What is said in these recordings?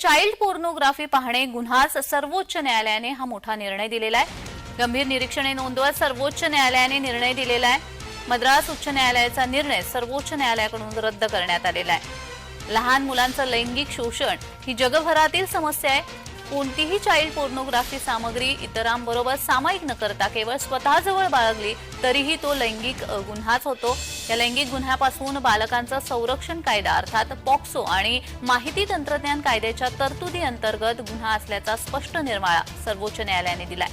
Child pornography पाहणे गुन्हाच सर्वोच्च न्यायालयाने हा मोठा निर्णय दिलेला आहे. गंभीर निरीक्षणे नोंदवत सर्वोच्च न्यायालयाने निर्णय दिलेला आहे. मद्रास उच्च न्यायालयाचा निर्णय सर्वोच्च न्यायालयाकडून रद्द करण्यात आलेला आहे. लहान मुलांचं लैंगिक शोषण ही जगभरातील समस्या आहे. कोणतीही चाइल्ड पोर्नोग्राफी सामग्री इतरांबरोबर सामायिक न करता केवळ स्वतःजवळ बाळगली तरीही तो लैंगिक गुन्हाच होतो. या लैंगिक गुन्ह्यापासून बालकांचं संरक्षण कायदा अर्थात पॉक्सो आणि माहिती तंत्रज्ञान कायद्याच्या तरतुदी अंतर्गत गुन्हा असल्याचा स्पष्ट निर्वाळा सर्वोच्च न्यायालयाने दिलाय.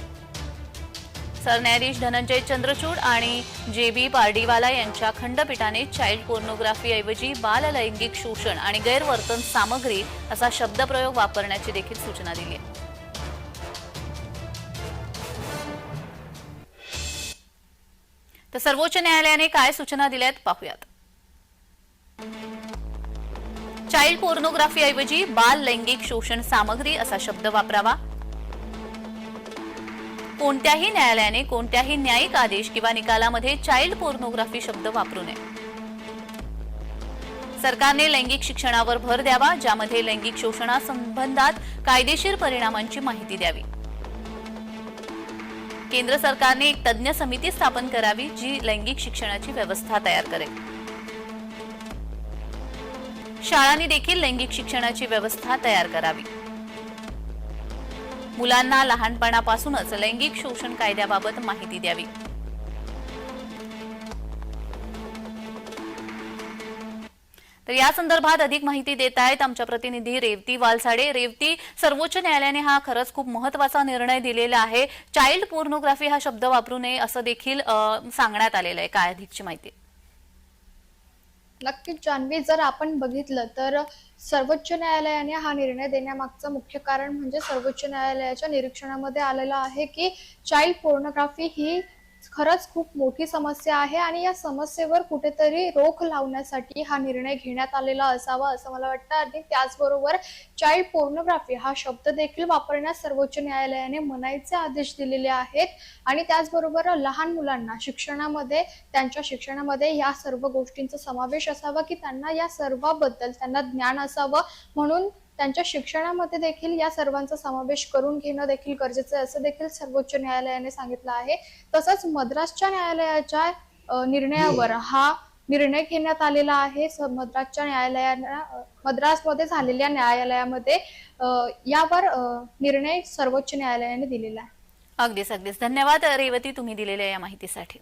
सरन्यायाधीश धनंजय चंद्रचूड आणि जे बी पार्डीवाला यांच्या खंडपीठाने चाइल्ड पोर्नोग्राफीऐवजी बाललैंगिक बाल लैंगिक शोषण आणि गैरवर्तन सामग्री असा शब्दप्रयोग वापरण्याची देखील सूचना दिली आहे. तर सर्वोच्च न्यायालयाने काय सूचना दिल्यात पाहूयात. चाइल्ड पोर्नोग्राफीऐवजी बाल लैंगिक शोषण सामग्री असा शब्द वापरावा. कोणत्याही न्यायालयाने कोणत्याही न्यायिक आदेश किंवा निकालामध्ये चाइल्ड पोर्नोग्राफी शब्द वापरू नये. सरकारने लैंगिक शिक्षणावर भर द्यावा ज्यामध्ये लैंगिक शोषणासंबंधात कायदेशीर परिणामांची माहिती द्यावी. केंद्र सरकारने एक तज्ज्ञ समिती स्थापन करावी जी लैंगिक शिक्षणाची व्यवस्था तयार करेल. शाळांनी देखील लैंगिक शिक्षणाची व्यवस्था तयार करावी. मुलांना लहानपणापासूनच लैंगिक शोषण कायद्याबाबत माहिती द्यावी. तर या संदर्भात अधिक माहिती देत आहेत आमच्या प्रतिनिधी रेवती वालसाडे. रेवती सर्वोच्च न्यायालयाने हा खरंच खूप महत्त्वाचा निर्णय दिलेला आहे. चाइल्ड पोर्नोग्राफी हा शब्द वापरू नये असं देखील सांगण्यात आलेलं आहे. काय अधिकची माहिती? नक्कीच जान्हवी जर आपण बघितलं तर सर्वोच्च न्यायालयाने हा निर्णय देण्यामागचं मुख्य कारण म्हणजे सर्वोच्च न्यायालयाच्या निरीक्षणामध्ये आलेलं आहे की चाइल्ड पोर्नोग्राफी ही खरंच खूप मोठी समस्या आहे आणि या समस्येवर कुठेतरी रोख लावण्यासाठी हा निर्णय घेण्यात आलेला असावा असं मला वाटतं. आणि त्याचबरोबर चाइल्ड पोर्नोग्राफी हा शब्द देखील वापरण्यास सर्वोच्च न्यायालयाने मनाईचे आदेश दिलेले आहेत. आणि त्याचबरोबर लहान मुलांना शिक्षणामध्ये त्यांच्या शिक्षणामध्ये या सर्व गोष्टींचा समावेश असावा की त्यांना या सर्वाबद्दल त्यांना ज्ञान असावं म्हणून त्यांच्या शिक्षणामध्ये देखील या सर्वांचा समावेश करून घेणं देखील गरजेचं आहे असं देखील सर्वोच्च न्यायालयाने सांगितलं आहे. तसंच मद्रासच्या न्यायालयाच्या निर्णयावर हा. निर्णय घेण्यात आलेला आहे. मद्रासच्या न्यायालयानं अ, मद्रासमध्ये झालेल्या न्यायालयामध्ये यावर निर्णय सर्वोच्च न्यायालयाने दिलेला आहे. अगदीच अगदीच. धन्यवाद रेवती तुम्ही दिलेल्या या माहितीसाठी.